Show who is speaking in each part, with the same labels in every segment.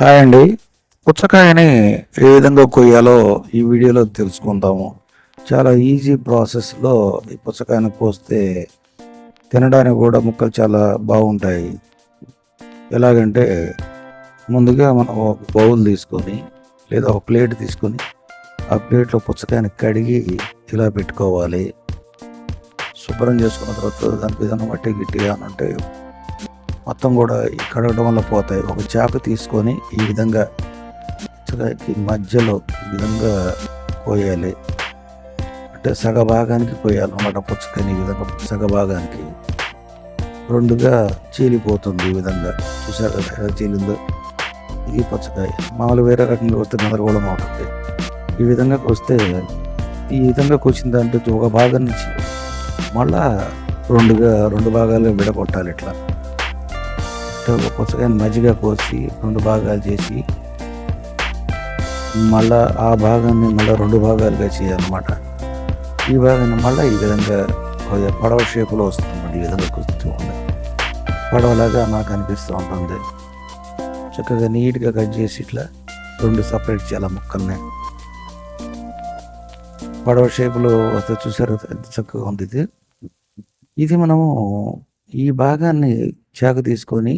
Speaker 1: Hi అండి. పుచ్చకాయని ఏ విధంగా కొయ్యాలో ఈ వీడియోలో తెలుసుకుందాము. చాలా ఈజీ ప్రాసెస్లో ఈ పుచ్చకాయని కోస్తే తినడానికి కూడా ముక్కలు చాలా బాగుంటాయి. ఎలాగంటే ముందుగా మనం ఒక బౌల్ తీసుకొని లేదా ఒక ప్లేట్ తీసుకొని ఆ ప్లేట్లో పుచ్చకాయని కడిగి ఇలా పెట్టుకోవాలి. శుభ్రం చేసుకున్న తర్వాత దాని విధానం బట్టి గట్టిగా అని అంటే మొత్తం కూడా కడగడం వల్ల పోతాయి. ఒక చాకు తీసుకొని ఈ విధంగా పుచ్చకాయకి మధ్యలో ఈ విధంగా కోయాలి అంటే సగ భాగానికి కోయాలి అన్నమాట పుచ్చకాయని ఈ విధంగా సగ భాగానికి. రెండుగా చీలిపోతుంది ఈ విధంగా. చూసారు కదా ఎలా చీలిందో? ఇది పుచ్చకాయ. మామూలు వేరే రకంగా వస్తే గందరగోళం అవుతుంది. ఈ విధంగా వస్తే ఈ విధంగా కూర్చిన దాంట్లో ఒక భాగం నుంచి మళ్ళా రెండుగా రెండు భాగాలు విడగొట్టాలి ఇట్లా. ఒక పుచ్చకాయని మజ్జిగ కోసి రెండు భాగాలు చేసి మళ్ళా ఆ భాగాన్ని మళ్ళీ రెండు భాగాలుగా చేయాలన్నమాట. ఈ భాగాన్ని మళ్ళీ ఈ విధంగా కొద్దిగా పడవ షేపులో వస్తుంది ఈ విధంగా కూర్చోండి పడవలాగా నాకు అనిపిస్తూ ఉంటుంది. చక్కగా నీట్గా కట్ చేసి ఇట్లా రెండు సపరేట్ చేయాలి ముక్కల్ని. పడవ షేపులో వస్తే చూసారు చక్కగా ఉంది ఇది. ఇది మనము ఈ భాగాన్ని చాకు తీసుకొని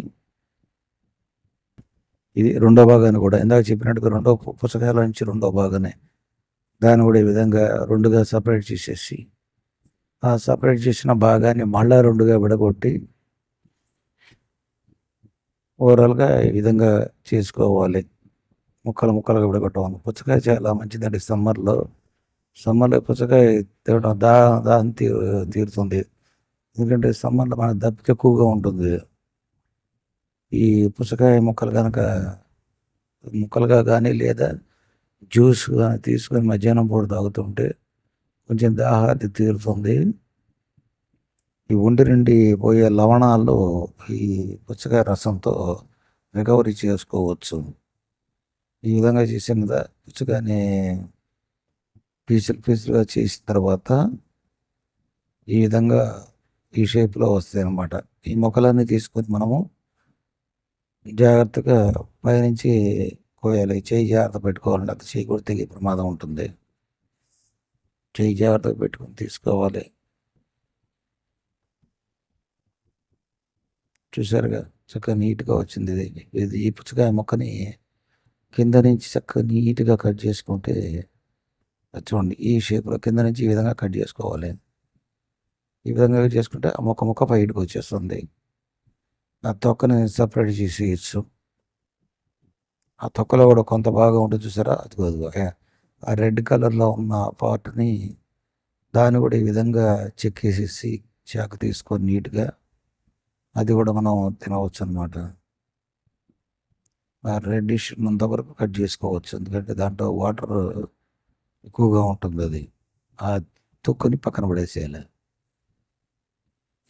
Speaker 1: ఇది రెండో భాగాన్ని కూడా ఇందాక చెప్పినట్టుగా రెండో పుస్తకాల పుచ్చకాయల నుంచి రెండో భాగాన్ని దాన్ని కూడా ఈ విధంగా రెండుగా సపరేట్ చేసేసి ఆ సపరేట్ చేసిన భాగాన్ని మళ్ళా రెండుగా విడగొట్టి ఓవరాల్గా ఈ విధంగా చేసుకోవాలి. ముక్కలు ముక్కలుగా విడగొట్టవాలి పుచ్చకాయ చాలా మంచిదండి సమ్మర్లో. సమ్మర్లో పుచ్చకాయ తినడం దా దాని తీ తీరుతుంది. ఎందుకంటే సమ్మర్లో మన దప్పిక ఎక్కువగా ఉంటుంది. ఈ పుచ్చకాయ ముక్కలు కనుక ముక్కలుగా కానీ లేదా జ్యూస్ కానీ తీసుకొని మధ్యాహ్నం పూట తాగుతుంటే కొంచెం దాహాది తీరుతుంది. ఈ ఒంటి నుండి పోయే లవణాలు ఈ పుచ్చకాయ రసంతో రికవరీ చేసుకోవచ్చు. ఈ విధంగా చేసిన కదా పుచ్చకాయని పీసులు పీసులుగా చేసిన తర్వాత ఈ విధంగా ఈ షేప్లో వస్తాయి అనమాట ఈ మొక్కలన్నీ తీసుకొని మనము జాగ్రత్తగా పైనుంచి కోయాలి. చేయి జాగ్రత్త పెట్టుకోవాలండి. అది చేయి కూడా తెగే ప్రమాదం ఉంటుంది. చేయి జాగ్రత్తగా పెట్టుకొని తీసుకోవాలి. చూసారుగా? చక్కగా నీట్గా వచ్చింది ఇది. ఇది ఈ పుచ్చకాయ మొక్కని కింద నుంచి చక్కగా నీట్గా కట్ చేసుకుంటే చూడండి ఈ షేప్లో కింద నుంచి ఈ విధంగా కట్ చేసుకోవాలి. ఈ విధంగా చేసుకుంటే ఆ మొక్క మొక్క బయటకు వచ్చేస్తుంది. ఆ తొక్కని సపరేట్ చేసి ఇచ్చు ఆ తొక్కలో కూడా కొంత భాగం ఉంటుంది చూసారా? అదిగో అదిగో. ఆ రెడ్ కలర్లో ఉన్న పార్ట్ని దాన్ని కూడా ఈ విధంగా చెక్కేసేసి చాకు తీసుకొని నీట్గా అది కూడా మనం తినవచ్చు అనమాట ఆ రెడ్డిష్ ఉన్నంత వరకు కట్ చేసుకోవచ్చు. ఎందుకంటే దాంట్లో వాటర్ ఎక్కువగా ఉంటుంది అది. ఆ తొక్కుని పక్కన పడేసేయాలి.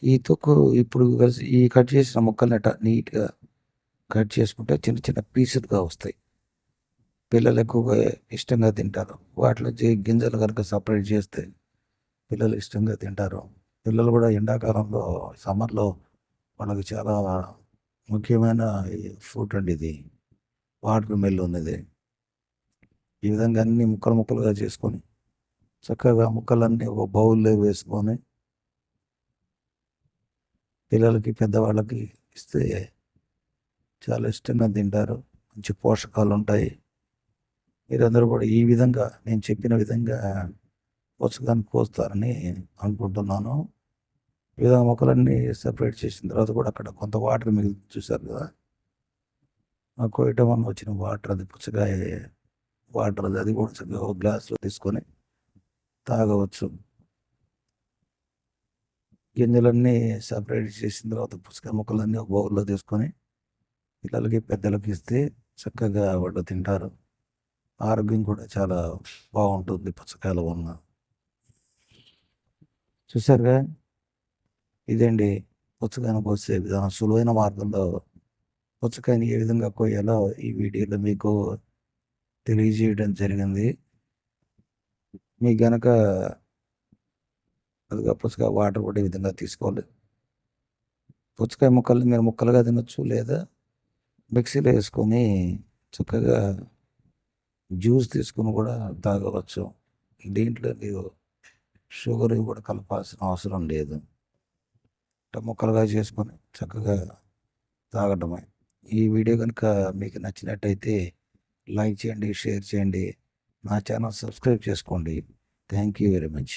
Speaker 1: ఈ తొక్కు ఇప్పుడు కలిసి ఈ కట్ చేసిన ముక్కల్ని నీట్గా కట్ చేసుకుంటే చిన్న చిన్న పీసులుగా వస్తాయి. పిల్లలు ఎక్కువగా ఇష్టంగా తింటారు. వాటిలో చే- గింజలు కనుక సపరేట్ చేస్తే పిల్లలు ఇష్టంగా తింటారు. పిల్లలు కూడా ఎండాకాలంలో సమ్మర్లో వాళ్ళకి చాలా ముఖ్యమైన ఫ్రూట్ అండి ఇది. వాటర్ మెల్ ఉన్నది. ఈ విధంగా అన్ని ముక్కలు ముక్కలుగా చేసుకొని చక్కగా ముక్కలన్నీ ఒక బౌల్లో వేసుకొని పిల్లలకి పెద్దవాళ్ళకి ఇస్తే చాలా ఇష్టంగా తింటారు. మంచి పోషకాలు ఉంటాయి మీరందరూ కూడా ఈ విధంగా నేను చెప్పిన విధంగా పోషకాన్ని కోస్తారని అనుకుంటున్నాను. ఈ విధంగా మొక్కలన్నీ సెపరేట్ చేసిన తర్వాత కూడా అక్కడ కొంత వాటర్ మిగిలి చూశారు కదా. ఆ కోయటం వల్ల వచ్చిన వాటర్ అది పుచ్చకాయ వాటర్ అది అది కూడా చక్కగా ఒక గ్లాస్లో తీసుకొని తాగవచ్చు. గింజలన్నీ సపరేట్ చేసిన తర్వాత పుచ్చకాయ ముక్కలన్నీ ఒక బౌల్లో తీసుకొని పిల్లలకి పెద్దలకి ఇస్తే చక్కగా వాళ్ళు తింటారు. ఆరోగ్యం కూడా చాలా బాగుంటుంది పుచ్చకాయల వలన. చూసారుగా ఇదండి పుచ్చకాయను కోసే విధానం. సులువైన మార్గంలో పుచ్చకాయని ఏ విధంగా కోయాలో ఈ వీడియోలో మీకు తెలియజేయడం జరిగింది. మీకు గనక అదిగా పుచ్చకాయ వాటర్ కూడా విధంగా తీసుకోవాలి పుచ్చకాయ ముక్కల్ని మీరు ముక్కలుగా తినొచ్చు లేదా మిక్సీలో వేసుకొని చక్కగా జ్యూస్ తీసుకుని కూడా తాగవచ్చు. దీంట్లో మీరు షుగర్ కూడా కలపాల్సిన అవసరం లేదు. ముక్కలుగా చేసుకొని చక్కగా తాగటమే. ఈ వీడియో కనుక మీకు నచ్చినట్టయితే లైక్ చేయండి షేర్ చేయండి. నా ఛానల్ సబ్స్క్రైబ్ చేసుకోండి. Thank you very much.